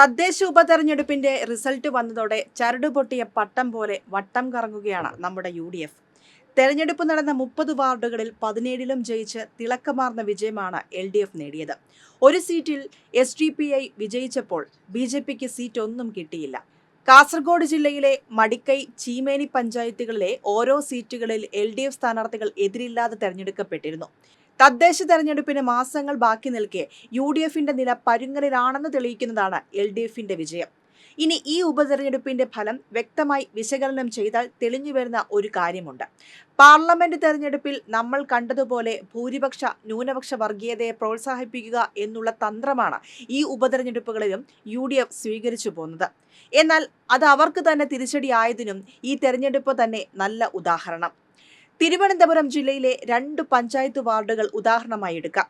തദ്ദേശ ഉപതെരഞ്ഞെടുപ്പിന്റെ റിസൾട്ട് വന്നതോടെ ചരട് പൊട്ടിയ പട്ടം പോലെ വട്ടം കറങ്ങുകയാണ് നമ്മുടെ യു ഡി എഫ് തെരഞ്ഞെടുപ്പ് നടന്ന മുപ്പത് വാർഡുകളിൽ പതിനേഴിലും ജയിച്ച് തിളക്കമാർന്ന വിജയമാണ് എൽ ഡി എഫ് നേടിയത്. ഒരു സീറ്റിൽ എസ് ഡി പി ഐ വിജയിച്ചപ്പോൾ ബി ജെ പിക്ക് സീറ്റ് ഒന്നും കിട്ടിയില്ല. കാസർഗോഡ് ജില്ലയിലെ മടിക്കൈ ചീമേനി പഞ്ചായത്തുകളിലെ ഓരോ സീറ്റുകളിൽ എൽ ഡി എഫ് സ്ഥാനാർത്ഥികൾ എതിരില്ലാതെ തെരഞ്ഞെടുക്കപ്പെട്ടിരുന്നു. തദ്ദേശ തെരഞ്ഞെടുപ്പിന് മാസങ്ങൾ ബാക്കി നിൽക്കെ യു ഡി എഫിന്റെ നില പരുങ്ങലിലാണെന്ന് തെളിയിക്കുന്നതാണ് എൽ ഡി എഫിന്റെ വിജയം. ഇനി ഈ ഉപതെരഞ്ഞെടുപ്പിന്റെ ഫലം വ്യക്തമായി വിശകലനം ചെയ്താൽ തെളിഞ്ഞു വരുന്ന ഒരു കാര്യമുണ്ട്. പാർലമെന്റ് തെരഞ്ഞെടുപ്പിൽ നമ്മൾ കണ്ടതുപോലെ ഭൂരിപക്ഷ ന്യൂനപക്ഷ വർഗീയതയെ പ്രോത്സാഹിപ്പിക്കുക എന്നുള്ള തന്ത്രമാണ് ഈ ഉപതെരഞ്ഞെടുപ്പുകളിലും യു ഡി എഫ് സ്വീകരിച്ചു പോകുന്നത്. എന്നാൽ അത് അവർക്ക് തന്നെ തിരിച്ചടിയായതിനും ഈ തെരഞ്ഞെടുപ്പ് തന്നെ നല്ല ഉദാഹരണം. തിരുവനന്തപുരം ജില്ലയിലെ രണ്ട് പഞ്ചായത്ത് വാർഡുകൾ ഉദാഹരണമായി എടുക്കാം.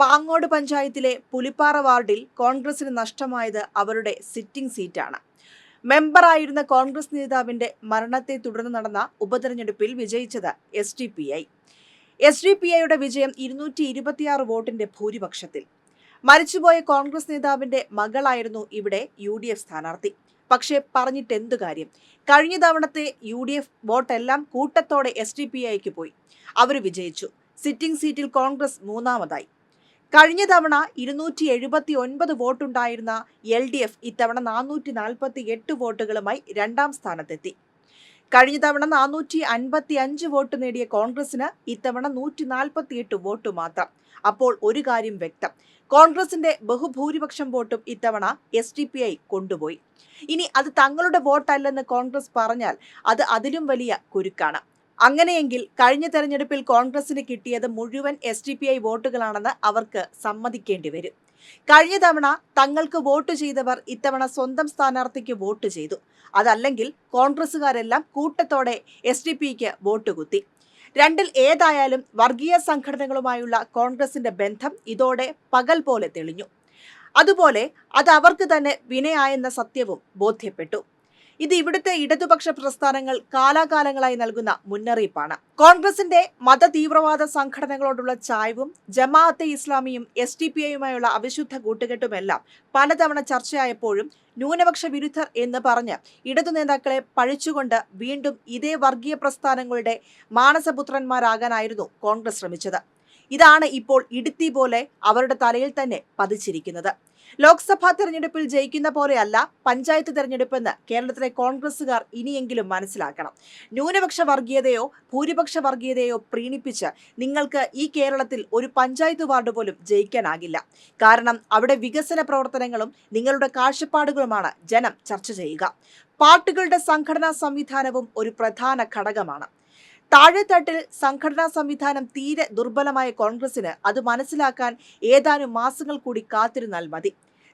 പാങ്ങോട് പഞ്ചായത്തിലെ പുലിപ്പാറ വാർഡിൽ കോൺഗ്രസിന് നഷ്ടമായത് അവരുടെ സിറ്റിംഗ് സീറ്റാണ്. മെമ്പറായിരുന്ന കോൺഗ്രസ് നേതാവിന്റെ മരണത്തെ തുടർന്ന് നടന്ന ഉപതെരഞ്ഞെടുപ്പിൽ വിജയിച്ചത് S D P I. S D P ഐയുടെ വിജയം ഇരുന്നൂറ്റി ഇരുപത്തിയാറ് വോട്ടിന്റെ ഭൂരിപക്ഷത്തിൽ. മരിച്ചുപോയ കോൺഗ്രസ് നേതാവിന്റെ മകളായിരുന്നു ഇവിടെ യു ഡി എഫ് സ്ഥാനാർത്ഥി. പക്ഷേ പറഞ്ഞിട്ടെന്തു കാര്യം? കഴിഞ്ഞ തവണത്തെ യു ഡി എഫ് വോട്ടെല്ലാം കൂട്ടത്തോടെ എസ് ഡി പി ഐക്ക് പോയി. അവർ വിജയിച്ചു. സിറ്റിംഗ് സീറ്റിൽ കോൺഗ്രസ് മൂന്നാമതായി. കഴിഞ്ഞ തവണ ഇരുന്നൂറ്റി എഴുപത്തി ഒൻപത് വോട്ടുണ്ടായിരുന്ന എൽ ഡി എഫ് ഇത്തവണ നാനൂറ്റി നാൽപ്പത്തി എട്ട് വോട്ടുകളുമായി രണ്ടാം സ്ഥാനത്തെത്തി. കഴിഞ്ഞ തവണ നാനൂറ്റി അൻപത്തി അഞ്ച് വോട്ട് നേടിയ കോൺഗ്രസിന് ഇത്തവണ നൂറ്റി നാൽപ്പത്തി എട്ട് വോട്ട് മാത്രം. അപ്പോൾ ഒരു കാര്യം വ്യക്തം. കോൺഗ്രസിന്റെ ബഹുഭൂരിപക്ഷം വോട്ടും ഇത്തവണ എസ് ഡി പി ഐ കൊണ്ടുപോയി. ഇനി അത് തങ്ങളുടെ വോട്ടല്ലെന്ന് കോൺഗ്രസ് പറഞ്ഞാൽ അത് അതിലും വലിയ കുരുക്കാണ്. അങ്ങനെയെങ്കിൽ കഴിഞ്ഞ തെരഞ്ഞെടുപ്പിൽ കോൺഗ്രസിന് കിട്ടിയത് മുഴുവൻ എസ് ഡി പി ഐ വോട്ടുകളാണെന്ന് അവർക്ക് സമ്മതിക്കേണ്ടി വരും. കഴിഞ്ഞ തവണ തങ്ങൾക്ക് വോട്ട് ചെയ്തവർ ഇത്തവണ സ്വന്തം സ്ഥാനാർത്ഥിക്ക് വോട്ട് ചെയ്തു. അതല്ലെങ്കിൽ കോൺഗ്രസുകാരെല്ലാം കൂട്ടത്തോടെ എസ് ഡി പിക്ക് വോട്ട് കുത്തി. രണ്ടിൽ ഏതായാലും വർഗീയ സംഘടനകളുമായുള്ള കോൺഗ്രസിന്റെ ബന്ധം ഇതോടെ പകൽ പോലെ തെളിഞ്ഞു. അതുപോലെ അത് അവർക്ക് തന്നെ വിനയായെന്ന സത്യവും ബോധ്യപ്പെട്ടു. ഇത് ഇവിടുത്തെ ഇടതുപക്ഷ പ്രസ്ഥാനങ്ങൾ കാലാകാലങ്ങളായി നൽകുന്ന മുന്നറിയിപ്പാണ്. കോൺഗ്രസിന്റെ മത തീവ്രവാദ സംഘടനകളോടുള്ള ചായവും ജമാഅത്തെ ഇസ്ലാമിയും എസ് ഡി പി ഐയുമായുള്ള അവിശുദ്ധ കൂട്ടുകെട്ടുമെല്ലാം പലതവണ ചർച്ചയായപ്പോഴും ന്യൂനപക്ഷ വിരുദ്ധർ എന്ന് പറഞ്ഞ് ഇടതു നേതാക്കളെ പഴിച്ചുകൊണ്ട് വീണ്ടും ഇതേ വർഗീയ പ്രസ്ഥാനങ്ങളുടെ മാനസപുത്രന്മാരാകാനായിരുന്നു കോൺഗ്രസ് ശ്രമിച്ചത്. ഇതാണ് ഇപ്പോൾ ഇടുത്തി പോലെ അവരുടെ തലയിൽ തന്നെ പതിച്ചിരിക്കുന്നത്. ലോക്സഭാ തെരഞ്ഞെടുപ്പിൽ ജയിക്കുന്ന പോലെയല്ല പഞ്ചായത്ത് തെരഞ്ഞെടുപ്പെന്ന് കേരളത്തിലെ കോൺഗ്രസുകാർ ഇനിയെങ്കിലും മനസ്സിലാക്കണം. ന്യൂനപക്ഷ വർഗീയതയോ ഭൂരിപക്ഷ വർഗീയതയോ പ്രീണിപ്പിച്ച് നിങ്ങൾക്ക് ഈ കേരളത്തിൽ ഒരു പഞ്ചായത്ത് വാർഡ് പോലും ജയിക്കാനാകില്ല. കാരണം അവിടെ വികസന പ്രവർത്തനങ്ങളും നിങ്ങളുടെ കാഴ്ചപ്പാടുകളുമാണ് ജനം ചർച്ച ചെയ്യുക. പാർട്ടികളുടെ സംഘടനാ സംവിധാനവും ഒരു പ്രധാന ഘടകമാണ്. താഴെത്തട്ടിൽ സംഘടനാ സംവിധാനം തീരെ ദുർബലമായ കോൺഗ്രസിന് അത് മനസ്സിലാക്കാൻ ഏതാനും മാസങ്ങൾ കൂടി കാത്തിരുന്നാൽ മതി.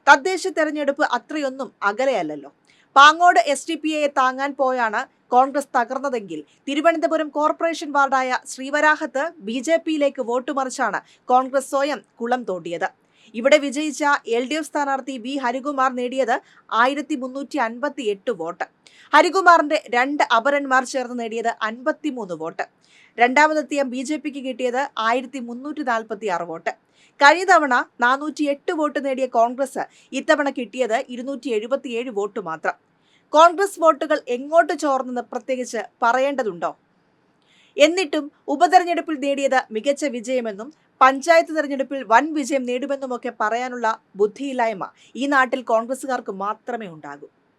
തദ്ദേശ തെരഞ്ഞെടുപ്പ് അത്രയൊന്നും അകലെയല്ലല്ലോ. പാങ്ങോട് എസ് ഡി പി എയെ താങ്ങാൻ പോയാണ് കോൺഗ്രസ് തകർന്നതെങ്കിൽ തിരുവനന്തപുരം കോർപ്പറേഷൻ വാർഡായ ശ്രീവരാഹത്ത് ബി ജെ പിയിലേക്ക് വോട്ടുമറിച്ചാണ് കോൺഗ്രസ് സ്വയം കുളം തോണ്ടിയത്. ഇവിടെ വിജയിച്ച എൽ ഡി എഫ് സ്ഥാനാർത്ഥി വി ഹരികുമാർ നേടിയത് ആയിരത്തി മുന്നൂറ്റി അൻപത്തി എട്ട് വോട്ട്. ഹരികുമാറിന്റെ രണ്ട് അപരന്മാർ ചേർന്ന് നേടിയത് അൻപത്തിമൂന്ന് വോട്ട്. രണ്ടാമതെത്തിയ ബി ജെ പിക്ക് കിട്ടിയത് ആയിരത്തി മുന്നൂറ്റി നാൽപ്പത്തി ആറ് വോട്ട്. കഴിഞ്ഞ തവണ നാനൂറ്റി എട്ട് വോട്ട് നേടിയ കോൺഗ്രസ് ഇത്തവണ കിട്ടിയത് ഇരുന്നൂറ്റി എഴുപത്തിയേഴ് വോട്ട് മാത്രം. കോൺഗ്രസ് വോട്ടുകൾ എങ്ങോട്ട് ചോർന്നെന്ന് പ്രത്യേകിച്ച് പറയേണ്ടതുണ്ടോ? എന്നിട്ടും ഉപതെരഞ്ഞെടുപ്പിൽ നേടിയത് മികച്ച വിജയമെന്നും പഞ്ചായത്ത് തെരഞ്ഞെടുപ്പിൽ വൻ വിജയം നേടുമെന്നുമൊക്കെ പറയാനുള്ള ബുദ്ധിയില്ലായ്മ ഈ നാട്ടിൽ കോൺഗ്രസുകാർക്ക് മാത്രമേ ഉണ്ടാകൂ.